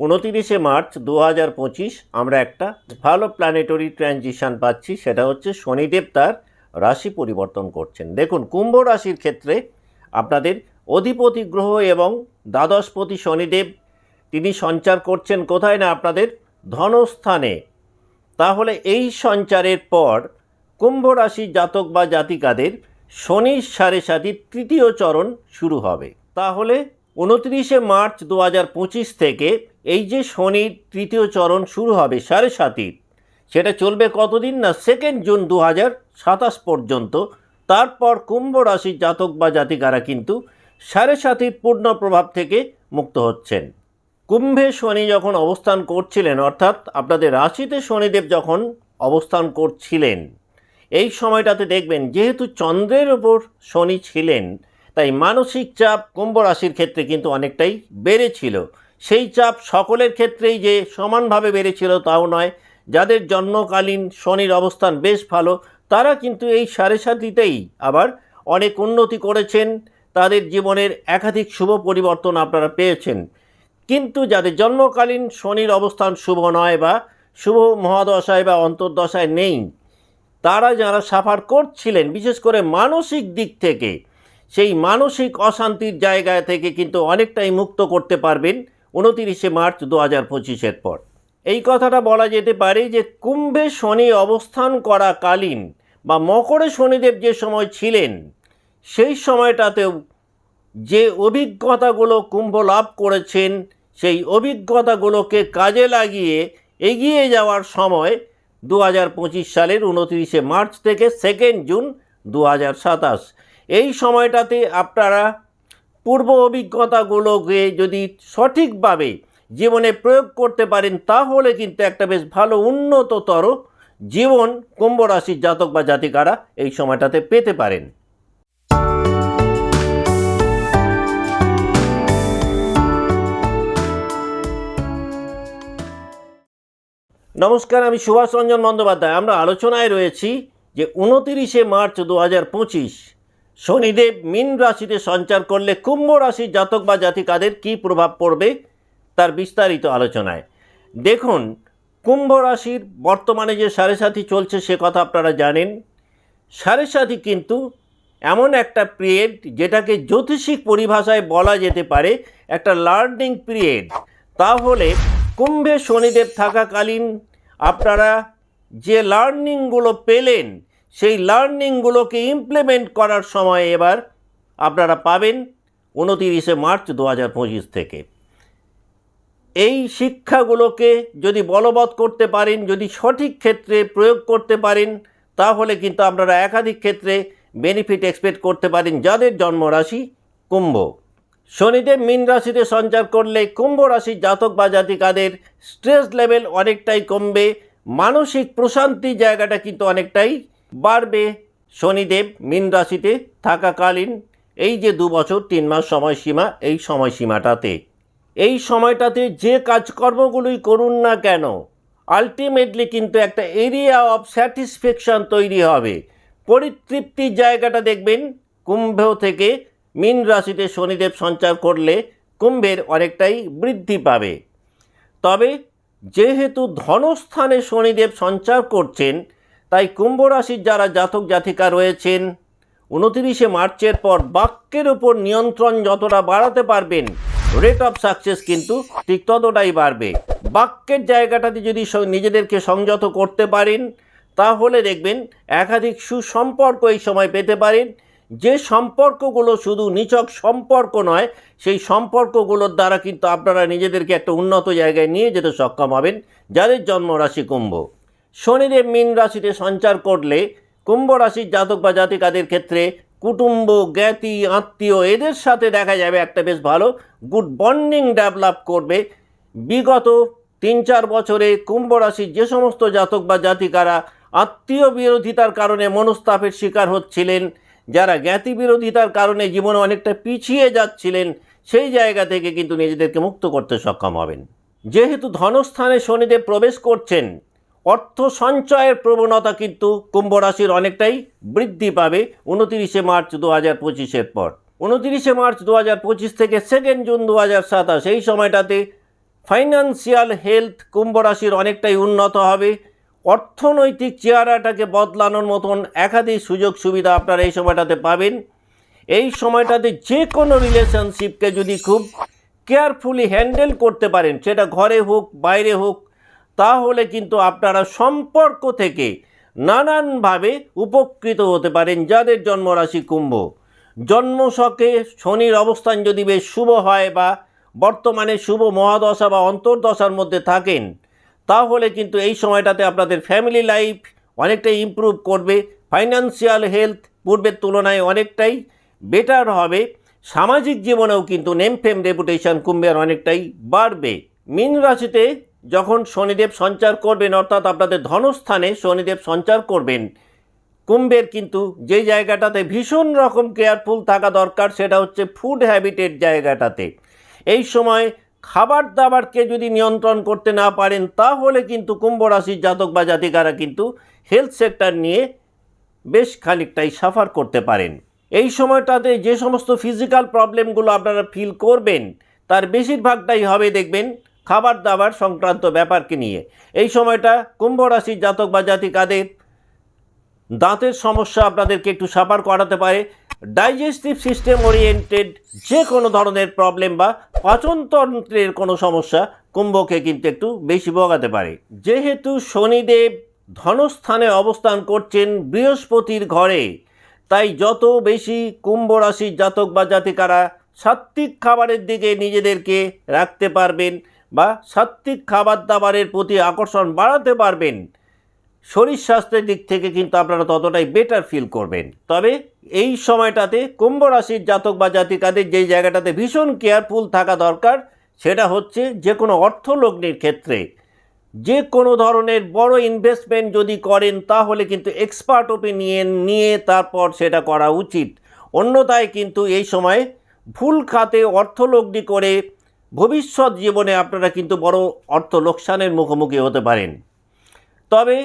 উনতিরিশে March দু হাজার পঁচিশ আমরা একটা ভালো প্ল্যানেটরি ট্রানজিশন পাচ্ছি, সেটা হচ্ছে শনিদেব তার রাশি পরিবর্তন করছেন। দেখুন, কুম্ভ রাশির ক্ষেত্রে আপনাদের অধিপতি গ্রহ এবং দ্বাদশপতি শনিদেব, তিনি সঞ্চার করছেন কোথায় না আপনাদের ধনস্থানে। তাহলে এই সঞ্চারের পর কুম্ভ রাশির জাতক বা জাতিকাদের শনির সাড়ে সাথী তৃতীয় চরণ শুরু হবে। তাহলে উনত্রিশে মার্চ দু হাজার পঁচিশ থেকে এই যে শনির তৃতীয় চরণ শুরু হবে সাড়ে সাতির সেটা চলবে কতদিন না সেকেন্ড জুন দু হাজার সাতাশ পর্যন্ত। তারপর কুম্ভ রাশির জাতক বা জাতিকারা কিন্তু সাড়ে সাতির পূর্ণ প্রভাব থেকে মুক্ত হচ্ছেন। কুম্ভে শনি যখন অবস্থান করছিলেন, অর্থাৎ আপনাদের রাশিতে শনিদেব যখন অবস্থান করছিলেন, এই সময়টাতে দেখবেন যেহেতু চন্দ্রের ওপর শনি ছিলেন তাই মানসিক চাপ কুম্ভ রাশির ক্ষেত্রে কিন্তু অনেকটাই বেড়েছিল। সেই চাপ সকলের ক্ষেত্রেই যে সমানভাবে বেড়েছিল তাও নয়। যাদের জন্মকালীন শনির অবস্থান বেশ ভালো, তারা কিন্তু এই সাড়ে সাতিতেই আবার অনেক উন্নতি করেছেন। তাদের জীবনের একাধিক শুভ পরিবর্তন আপনারা পেয়েছেন। কিন্তু যাদের জন্মকালীন শনির অবস্থান শুভ নয় বা শুভ মহাদশায় বা অন্তর্দশায় নেই, তারা যারা সাফার করছিলেন, বিশেষ করে মানসিক দিক থেকে সেই মানসিক অশান্তির জায়গা থেকে কিন্তু অনেকটাই মুক্ত করতে পারবেন উনতিরিশে মার্চ দু হাজার পঁচিশের পর। এই কথাটা বলা যেতে পারে যে কুম্ভে শনি অবস্থান করাকালীন বা মকরে শনিদেব যে সময় ছিলেন, সেই সময়টাতেও যে অভিজ্ঞতাগুলো কুম্ভ লাভ করেছেন, সেই অভিজ্ঞতাগুলোকে কাজে লাগিয়ে এগিয়ে যাওয়ার সময় দু হাজার পঁচিশ সালের উনত্রিশে মার্চ থেকে সেকেন্ড জুন দু সাতাশ। এই সময়টাতে আপনারা পূর্ব অভিজ্ঞতাগুলোকে যদি সঠিকভাবে জীবনে প্রয়োগ করতে পারেন, তাহলে কিন্তু একটা বেশ ভালো উন্নততর জীবন কুম্ভ রাশির জাতক বা জাতিকারা এই সময়টাতে পেতে পারেন। নমস্কার, আমি সুভাষ রঞ্জন বন্দ্যোপাধ্যায়। আমরা আলোচনায় রয়েছি যে উনতিরিশে মার্চ দু হাজার পঁচিশ শনিদেব মীন রাশিতে সঞ্চার করলে কুম্ভ রাশির জাতক বা জাতিকাদের কী প্রভাব পড়বে তার বিস্তারিত আলোচনায়। দেখুন, কুম্ভ রাশির বর্তমানে যে সাড়ে সাথী চলছে সে কথা আপনারা জানেন। সাড়ে সাথী কিন্তু এমন একটা পিরিয়ড যেটাকে জ্যোতিষিক পরিভাষায় বলা যেতে পারে একটা লার্নিং পিরিয়ড তাহলে কুম্ভে শনিদেব থাকাকালীন আপনারা যে লার্নিংগুলো পেলেন সেই লার্নিংগুলোকে ইমপ্লিমেন্ট করার সময় এবার আপনারা পাবেন উনতিরিশে মার্চ দু হাজার পঁচিশ থেকে। এই শিক্ষাগুলোকে যদি বলবৎ করতে পারেন, যদি সঠিক ক্ষেত্রে প্রয়োগ করতে পারেন, তাহলে কিন্তু আপনারা একাধিক ক্ষেত্রে বেনিফিট এক্সপেক্ট করতে পারেন যাদের জন্মরাশি কুম্ভ। শনিদেব মীন রাশিতে সঞ্চার করলে কুম্ভ রাশির জাতক বা জাতিকাদের স্ট্রেস লেভেল অনেকটাই কমবে, মানসিক প্রশান্তি জায়গাটা কিন্তু অনেকটাই বাড়বে। শনিদেব মীন রাশিতে থাকাকালীন এই যে দু বছর, তিন মাস সময়সীমা, এই সময়সীমাটাতে। এই সময়টাতে যে কাজকর্মগুলোই করুন না কেন আলটিমেটলি কিন্তু একটা এরিয়া অফ স্যাটিসফ্যাকশন তৈরি হবে। পরিতৃপ্তির জায়গাটা দেখবেন, কুম্ভ থেকে মীন রাশিতে শনিদেব সঞ্চার করলে কুম্ভের অনেকটাই বৃদ্ধি পাবে। তবে যেহেতু ধনস্থানে শনিদেব সঞ্চার করছেন তাই কুম্ভ রাশির যারা জাতক জাতিকা রয়েছেন, উনতিরিশে মার্চের পর বাক্যের উপর নিয়ন্ত্রণ যতটা বাড়াতে পারবেন রেট অফ সাকসেস কিন্তু ঠিক ততটাই বাড়বে। বাক্যের জায়গাটাতে যদি নিজেদেরকে সংযত করতে পারেন, তাহলে দেখবেন একাধিক সুসম্পর্ক এই সময় পেতে পারেন। যে সম্পর্কগুলো শুধু নিছক সম্পর্ক নয়, সেই সম্পর্কগুলোর দ্বারা কিন্তু আপনারা নিজেদেরকে একটা উন্নত জায়গায় নিয়ে যেতে সক্ষম হবেন, যাদের জন্মরাশি কুম্ভ। শনিদেব মীন রাশিতে সঞ্চার করলে কুম্ভ রাশির জাতক বা জাতিকাদের ক্ষেত্রে কুটুম্ব, জ্ঞাতি, আত্মীয় এদের সাথে দেখা যাবে একটা বেশ ভালো গুড বন্ডিং ডেভেলপ করবে। বিগত তিন চার বছরে কুম্ভ রাশির যে সমস্ত জাতক বা জাতিকারা আত্মীয় বিরোধিতার কারণে মনস্তাপের শিকার হচ্ছিলেন, যারা জ্ঞাতি বিরোধিতার কারণে জীবনে অনেকটা পিছিয়ে যাচ্ছিলেন, সেই জায়গা থেকে কিন্তু নিজেদেরকে মুক্ত করতে সক্ষম হবেন। যেহেতু ধনস্থানে শনিদেব প্রবেশ করছেন অর্থ সঞ্চয়ের প্রবণতা কিন্তু কুম্ভ রাশির অনেকটাই বৃদ্ধি পাবে উনতিরিশে মার্চ দু হাজার পঁচিশের পর। উনতিরিশে মার্চ দু হাজার পঁচিশ থেকে সেকেন্ড জুন দু হাজার সাতাশ, এই সময়টাতে ফাইন্যান্সিয়াল হেলথ কুম্ভ রাশির অনেকটাই উন্নত হবে। অর্থনৈতিক চেহারাটাকে বদলানোর মতন একাধিক সুযোগ সুবিধা আপনারা এই সময়টাতে পাবেন। এই সময়টাতে যে কোনো রিলেশনশিপকে যদি খুব কেয়ারফুলি হ্যান্ডেল করতে পারেন, সেটা ঘরে হোক, বাইরে হোক তাহলে কিন্তু আপনারা সম্পর্ক থেকে নানানভাবে উপকৃত হতে পারেন যাদের জন্মরাশি কুম্ভ। জন্মশকে শনির অবস্থান যদি বেশ শুভ হয় বা বর্তমানে শুভ মহাদশা বা অন্তর্দশার মধ্যে থাকেন, তাহলে কিন্তু এই সময়টাতে আপনাদের ফ্যামিলি লাইফ অনেকটাই ইমপ্রুভ করবে ফাইন্যান্সিয়াল হেলথ পূর্বের তুলনায় অনেকটাই বেটার হবে, সামাজিক জীবনেও কিন্তু নেম ফেম রেপুটেশন কুম্ভের অনেকটাই বাড়বে। মীন রাশিতে যখন শনিদেব সঞ্চার করবেন, অর্থাৎ আপনাদের ধনস্থানে শনিদেব সঞ্চার করবেন, কুম্ভের কিন্তু যে জায়গাটাতে ভীষণ রকম কেয়ারফুল থাকা দরকার, সেটা হচ্ছে ফুড হ্যাবিটের জায়গাটাতে। এই সময় খাবার দাবারকে যদি নিয়ন্ত্রণ করতে না পারেন, তাহলে কিন্তু কুম্ভ রাশির জাতক বা জাতিকারা কিন্তু হেলথ সেক্টর নিয়ে বেশ খানিকটাই সাফার করতে পারেন। এই সময়টাতে যে সমস্ত ফিজিক্যাল প্রবলেমগুলো আপনারা ফিল করবেন, তার বেশিরভাগটাই হবে, দেখবেন খাবার দাবার সংক্রান্ত ব্যাপারকে নিয়ে। এই সময়টা কুম্ভ রাশির জাতক বা জাতিকাদের দাঁতের সমস্যা আপনাদেরকে একটু সাফার করাতে পারে। ডাইজেস্টিভ সিস্টেম ওরিয়েন্টেড যে কোনো ধরনের প্রবলেম বা পাচনতন্ত্রের কোনো সমস্যা কুম্ভকে কিন্তু একটু বেশি ভোগাতে পারে। যেহেতু শনিদেব ধনস্থানে অবস্থান করছেন বৃহস্পতির ঘরে, তাই যত বেশি কুম্ভ রাশির জাতক বা জাতিকারা সাত্ত্বিক খাবারের দিকে নিজেদেরকে রাখতে পারবেন বা সাত্ত্বিক খাবার দাবারের প্রতি আকর্ষণ বাড়াতে পারবেন। শরীর স্বাস্থ্যের দিক থেকে কিন্তু আপনারা ততটাই বেটার ফিল করবেন। তবে এই সময়টাতে কুম্ভ রাশির জাতক বা জাতিকাদের যেই জায়গাটাতে ভীষণ কেয়ারফুল থাকা দরকার, সেটা হচ্ছে যে কোনো অর্থলগ্নির ক্ষেত্রে। যে কোনো ধরনের বড় ইনভেস্টমেন্ট যদি করেন, তাহলে কিন্তু এক্সপার্ট ওপিনিয়ন নিয়ে তারপর সেটা করা উচিত। অন্যথায় কিন্তু এই সময় ভুল খাতে অর্থলগ্নি করে ভবিষ্যৎ জীবনে আপনারা কিন্তু বড় অর্থ লোকসানের মুখোমুখি হতে পারেন। তবে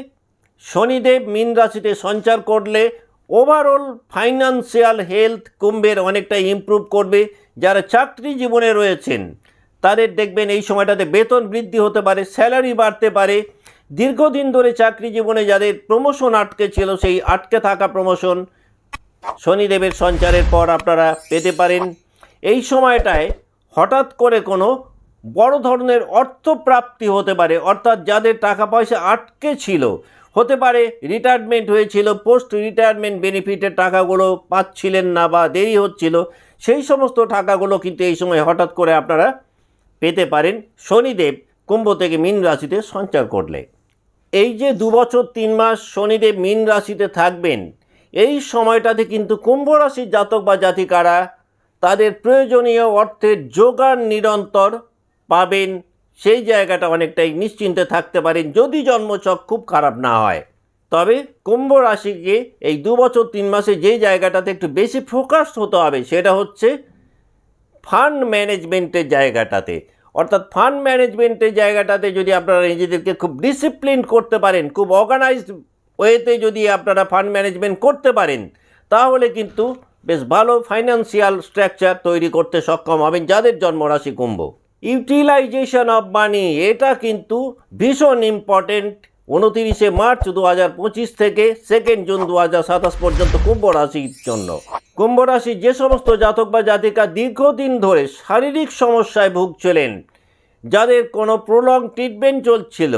শনিদেব মীন রাশিতে সঞ্চার করলে ওভারঅল ফাইন্যান্সিয়াল হেলথ কুম্ভের অনেকটা ইমপ্রুভ করবে। যারা চাকরি জীবনে রয়েছেন, তাদের দেখবেন এই সময়টাতে বেতন বৃদ্ধি হতে পারে স্যালারি বাড়তে পারে। দীর্ঘদিন ধরে চাকরি জীবনে যাদের প্রমোশন আটকে ছিল, সেই আটকে থাকা প্রমোশন শনিদেবের সঞ্চারের পর আপনারা পেতে পারেন। এই সময়টায় হঠাৎ করে কোনো বড় ধরনের অর্থপ্রাপ্তি হতে পারে, অর্থাৎ যাদের টাকা পয়সা আটকে ছিল, হতে পারে রিটায়ারমেন্ট হয়েছিল পোস্ট রিটায়ারমেন্ট বেনিফিটের টাকাগুলো পাচ্ছিলেন না বা দেরি হচ্ছিল, সেই সমস্ত টাকাগুলো কিন্তু এই সময় হঠাৎ করে আপনারা পেতে পারেন। শনিদেব কুম্ভ থেকে মীন রাশিতে সঞ্চার করলে। এই যে দু বছর তিন মাস শনিদেব মীন রাশিতে থাকবেন, এই সময়টাতে কিন্তু কুম্ভ রাশির জাতক বা জাতিকারা তাদের প্রয়োজনীয় অর্থের যোগান নিরন্তর পাবেন। সেই জায়গাটা অনেকটাই নিশ্চিন্তে থাকতে পারেন। যদি জন্মচক খুব খারাপ না হয়। তবে কুম্ভ রাশিকে এই দু বছর তিন মাসে যে জায়গাটাতে একটু বেশি ফোকাস হতে হবে, সেটা হচ্ছে ফান্ড ম্যানেজমেন্টের জায়গাটাতে। অর্থাৎ ফান্ড ম্যানেজমেন্টের জায়গাটাতে যদি আপনারা নিজেদেরকে খুব ডিসিপ্লিন করতে পারেন, খুব অর্গানাইজড ওয়েতে যদি আপনারা ফান্ড ম্যানেজমেন্ট করতে পারেন, তাহলে কিন্তু বেশ ভালো ফাইন্যান্সিয়াল স্ট্রাকচার তৈরি করতে সক্ষম হবেন যাদের জন্মরাশি কুম্ভ। ইউটিলাইজেশন অফ মানি এটা কিন্তু ভীষণ ইম্পর্টেন্ট উনতিরিশে মার্চ দু হাজার পঁচিশ থেকে সেকেন্ড জুন দু হাজার সাতাশ পর্যন্ত কুম্ভ রাশির জন্য। কুম্ভ রাশির যে সমস্ত জাতক বা জাতিকা দীর্ঘদিন ধরে শারীরিক সমস্যায় ভুগছিলেন, যাদের কোনো প্রলং ট্রিটমেন্ট চলছিল,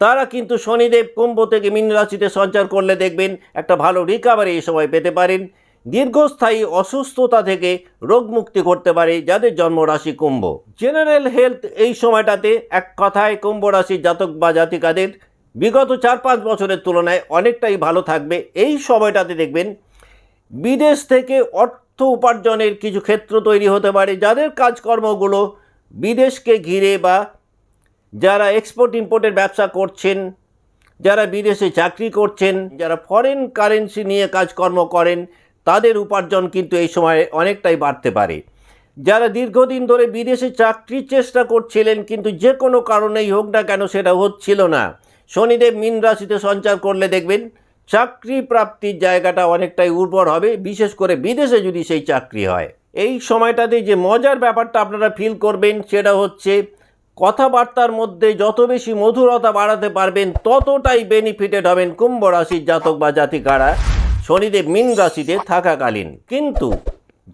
তারা কিন্তু শনিদেব কুম্ভ থেকে মীন রাশিতে সঞ্চার করলে দেখবেন একটা ভালো রিকাভারি এই সময় পেতে পারেন। দীর্ঘস্থায়ী অসুস্থতা থেকে রোগমুক্তি করতে পারে যাদের জন্মরাশি কুম্ভ। জেনারেল হেলথ এই সময়টাতে এক কথায় কুম্ভ রাশির জাতক বা জাতিকাদের বিগত চার পাঁচ বছরের তুলনায় অনেকটাই ভালো থাকবে। এই সময়টাতে দেখবেন বিদেশ থেকে অর্থ উপার্জনের কিছু ক্ষেত্র তৈরি হতে পারে, যাদের কাজকর্মগুলো বিদেশকে ঘিরে বা যারা এক্সপোর্ট ইম্পোর্টের ব্যবসা করছেন, যারা বিদেশে চাকরি করছেন, যারা ফরেন কারেন্সি নিয়ে কাজকর্ম করেন তাদের উপার্জন কিন্তু এই সময়ে অনেকটাই বাড়তে পারে। যারা দীর্ঘদিন ধরে বিদেশে চাকরির চেষ্টা করছিলেন, কিন্তু যে কোনো কারণেই হোক না কেন সেটা হচ্ছিল না। শনিদেব মীন রাশিতে সঞ্চার করলে দেখবেন চাকরি প্রাপ্তির জায়গাটা অনেকটাই উর্বর হবে, বিশেষ করে বিদেশে যদি সেই চাকরি হয়। এই সময়টাতে যে মজার ব্যাপারটা আপনারা ফিল করবেন সেটা হচ্ছে কথাবার্তার মধ্যে যত বেশি মধুরতা বাড়াতে পারবেন, ততটাই বেনিফিটেড হবেন কুম্ভ রাশির জাতক বা জাতিকারা। শনিদেব মিন রাশিতে থাকাকালীন। কিন্তু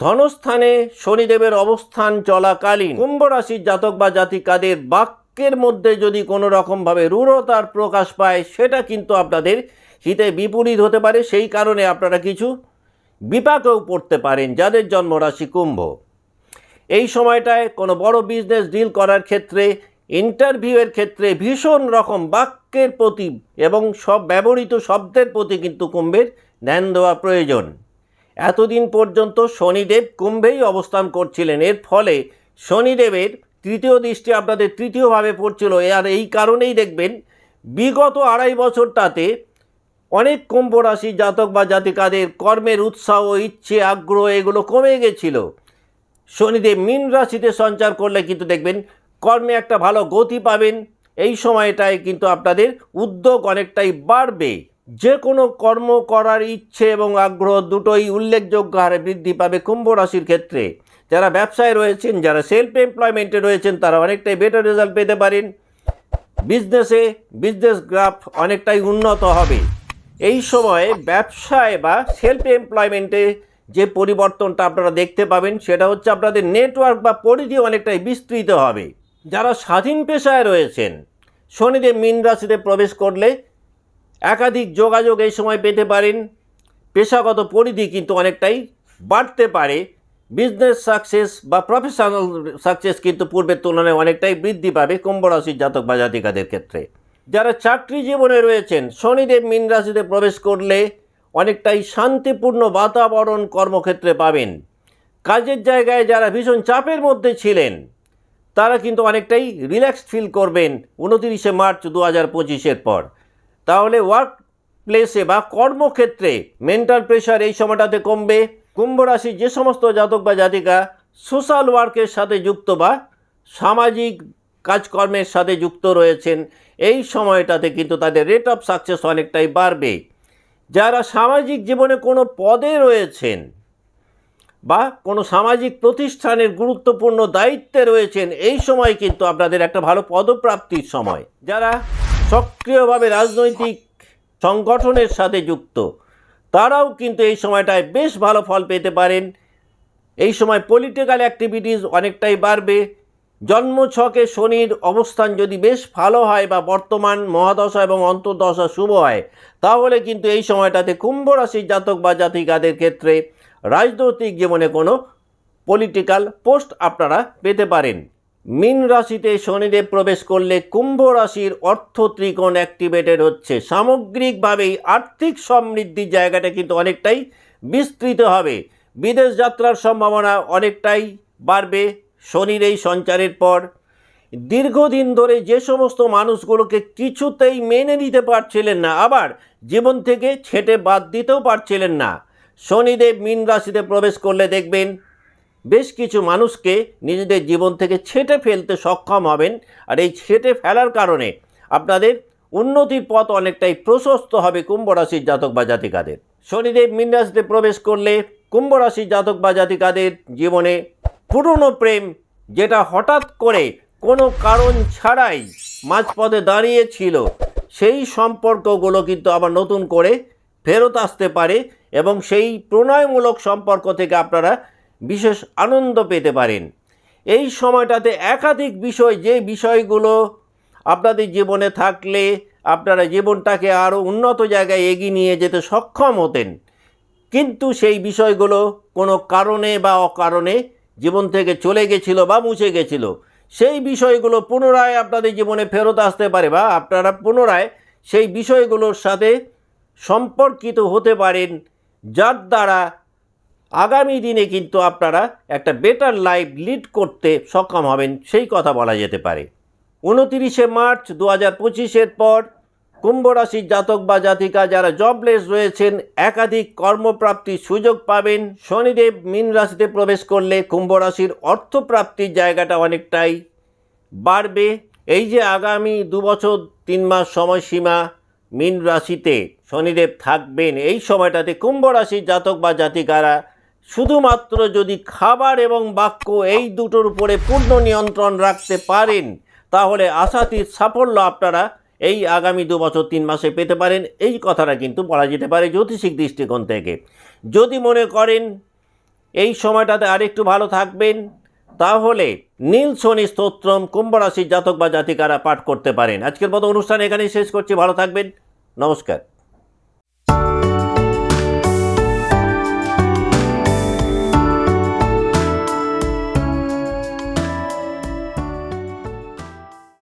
ধনস্থানে শনিদেবের অবস্থান চলাকালীন। কুম্ভ রাশির জাতক বা জাতিকাদের বাক্যের মধ্যে যদি কোনো রকমভাবে রূঢ়তার প্রকাশ পায়, সেটা কিন্তু আপনাদের হিতে বিপরীত হতে পারে। সেই কারণে আপনারা কিছু বিপাকেও পড়তে পারেন, যাদের জন্মরাশি কুম্ভ। এই সময়টায় কোনো বড় বিজনেস ডিল করার ক্ষেত্রে ইন্টারভিউয়ের ক্ষেত্রে ভীষণ রকম বাক্যের প্রতি এবং সব ব্যবহৃত শব্দের প্রতি কিন্তু কুম্ভের ধ্যান দেওয়া প্রয়োজন। এতদিন পর্যন্ত শনিদেব কুম্ভেই অবস্থান করছিলেন। এর ফলে শনিদেবের তৃতীয় দৃষ্টি আপনাদের তৃতীয়ভাবে পড়ছিল। আর এই কারণেই দেখবেন, বিগত আড়াই বছরটাতে অনেক কুম্ভ রাশি জাতক বা জাতিকাদের কর্মের উৎসাহ, ইচ্ছে, আগ্রহ এগুলো কমে গেছিল। শনিদেব মীন রাশিতে সঞ্চার করলে কিন্তু দেখবেন, কর্মে একটা ভালো গতি পাবেন। এই সময়টায় কিন্তু আপনাদের উদ্যোগ অনেকটাই বাড়বে। যে কোনো কর্ম করার ইচ্ছে এবং আগ্রহ দুটোই উল্লেখযোগ্য হারে বৃদ্ধি পাবে কুম্ভ রাশির ক্ষেত্রে। যারা ব্যবসায় রয়েছেন, যারা সেলফ এমপ্লয়মেন্টে রয়েছেন, তারা অনেকটাই বেটার রেজাল্ট পেতে পারেন। বিজনেসে বিজনেস গ্রাফ অনেকটাই উন্নত হবে। এই সময়ে ব্যবসায় বা সেলফ এমপ্লয়মেন্টে যে পরিবর্তনটা আপনারা দেখতে পাবেন, সেটা হচ্ছে আপনাদের নেটওয়ার্ক বা পরিধি অনেকটাই বিস্তৃত হবে। যারা স্বাধীন পেশায় রয়েছেন, শনিদেব মীন রাশিতে প্রবেশ করলে একাধিক যোগাযোগ এই সময় পেতে পারেন। পেশাগত পরিধি কিন্তু অনেকটাই বাড়তে পারে। বিজনেস সাকসেস বা প্রফেশনাল সাকসেস কিন্তু পূর্বের তুলনায় অনেকটাই বৃদ্ধি পাবে কুম্ভ রাশির জাতক বা জাতিকাদের ক্ষেত্রে। যারা চাকরি জীবনে রয়েছেন, শনিদেব মীন রাশিতে প্রবেশ করলে অনেকটাই শান্তিপূর্ণ বাতাবরণ কর্মক্ষেত্রে পাবেন। কাজের জায়গায় যারা ভীষণ চাপের মধ্যে ছিলেন, তারা কিন্তু অনেকটাই রিল্যাক্সড ফিল করবেন। উনতিরিশে মার্চ দু হাজার পঁচিশের পর। তাহলে ওয়ার্ক প্লেসে বা কর্মক্ষেত্রে মেন্টাল প্রেশার এই সময়টাতে কমবে। কুম্ভ রাশির যে সমস্ত জাতক বা জাতিকা সোশ্যাল ওয়ার্কের সাথে যুক্ত বা সামাজিক কাজকর্মের সাথে যুক্ত রয়েছেন, এই সময়টাতে কিন্তু তাদের রেট অফ সাকসেস অনেকটাই বাড়বে। যারা সামাজিক জীবনে কোনো পদে রয়েছেন বা কোনো সামাজিক প্রতিষ্ঠানের গুরুত্বপূর্ণ দায়িত্বে রয়েছেন, এই সময় কিন্তু আপনাদের একটা ভালো পদপ্রাপ্তির সময়। যারা সক্রিয়ভাবে রাজনৈতিক সংগঠনের সাথে যুক্ত। তারাও কিন্তু এই সময়টায় বেশ ভালো ফল পেতে পারেন। এই সময় পলিটিক্যাল অ্যাক্টিভিটিস অনেকটাই বাড়বে। জন্মছকে শনির অবস্থান যদি বেশ ভালো হয় বা বর্তমান মহাদশা এবং অন্তর্দশা শুভ হয়, তাহলে কিন্তু এই সময়টাতে কুম্ভ রাশির জাতক বা জাতিকাদের ক্ষেত্রে রাজনৈতিক জীবনে কোনো পলিটিক্যাল পোস্ট আপনারা পেতে পারেন। মীন রাশিতে শনিদেব প্রবেশ করলে কুম্ভ রাশির অর্থ ত্রিকোণ অ্যাক্টিভেটেড হচ্ছে। সামগ্রিকভাবেই আর্থিক সমৃদ্ধির জায়গাটা কিন্তু অনেকটাই বিস্তৃত হবে। বিদেশ যাত্রার সম্ভাবনা অনেকটাই বাড়বে শনির এই সঞ্চারের পর। দীর্ঘদিন ধরে যে সমস্ত মানুষগুলোকে কিছুতেই মেনে নিতে পারছিলেন না, আবার জীবন থেকে ছেটে বাদ দিতেও পারছিলেন না। শনিদেব মীন রাশিতে প্রবেশ করলে দেখবেন বেশ কিছু মানুষকে নিজেদের জীবন থেকে ছেটে ফেলতে সক্ষম হবেন। আর এই ছেটে ফেলার কারণে আপনাদের উন্নতির পথ অনেকটাই প্রশস্ত হবে কুম্ভ রাশির জাতক বা জাতিকাদের। শনিদেব মীন প্রবেশ করলে কুম্ভ রাশির জাতক বা জাতিকাদের জীবনে পুরনো প্রেম, যেটা হঠাৎ করে কোনো কারণ ছাড়াই মাঝপথে দাঁড়িয়েছিল, সেই সম্পর্কগুলো কিন্তু আবার নতুন করে ফেরত আসতে পারে এবং সেই প্রণয়মূলক সম্পর্ক থেকে আপনারা বিশেষ আনন্দ পেতে পারেন। এই সময়টাতে একাধিক বিষয়, যে বিষয়গুলো আপনাদের জীবনে থাকলে আপনারা জীবনটাকে আরও উন্নত জায়গায় এগিয়ে নিয়ে যেতে সক্ষম হতেন। কিন্তু সেই বিষয়গুলো কোনো কারণে বা অকারণে জীবন থেকে চলে গেছিল বা মুছে গেছিল, সেই বিষয়গুলো পুনরায় আপনাদের জীবনে ফেরত আসতে পারে বা আপনারা পুনরায় সেই বিষয়গুলোর সাথে সম্পর্কিত হতে পারেন, যার দ্বারা আগামী দিনে কিন্তু আপনারা একটা বেটার লাইফ লিড করতে সক্ষম হবেন, সেই কথা বলা যেতে পারে। উনতিরিশে মার্চ দু হাজার পঁচিশের পর কুম্ভ রাশির জাতক বা জাতিকা যারা জবলেস রয়েছেন, একাধিক কর্মপ্রাপ্তির সুযোগ পাবেন। শনিদেব মীন রাশিতে প্রবেশ করলে কুম্ভ রাশির অর্থপ্রাপ্তির জায়গাটা অনেকটাই বাড়বে। এই যে আগামী দু বছর তিন মাস সময়সীমা মীন রাশিতে শনিদেব থাকবেন, এই সময়টাতে কুম্ভ রাশির জাতক বা জাতিকারা শুধুমাত্র যদি খাবার এবং বাক্য এই দুটোর উপরে পূর্ণ নিয়ন্ত্রণ রাখতে পারেন, তাহলে আশাতীত সাফল্য আপনারা এই আগামী দু বছর, তিন মাসে পেতে পারেন। এই কথাটা কিন্তু বলা যেতে পারে জ্যোতিষিক দৃষ্টিকোণ থেকে। যদি মনে করেন এই সময়টাতে আরেকটু ভালো থাকবেন, তাহলে নীল শনি স্তোত্রম কুম্ভ রাশির জাতক বা জাতিকারা পাঠ করতে পারেন। আজকের মতো অনুষ্ঠান এখানেই শেষ করছি। ভালো থাকবেন। নমস্কার।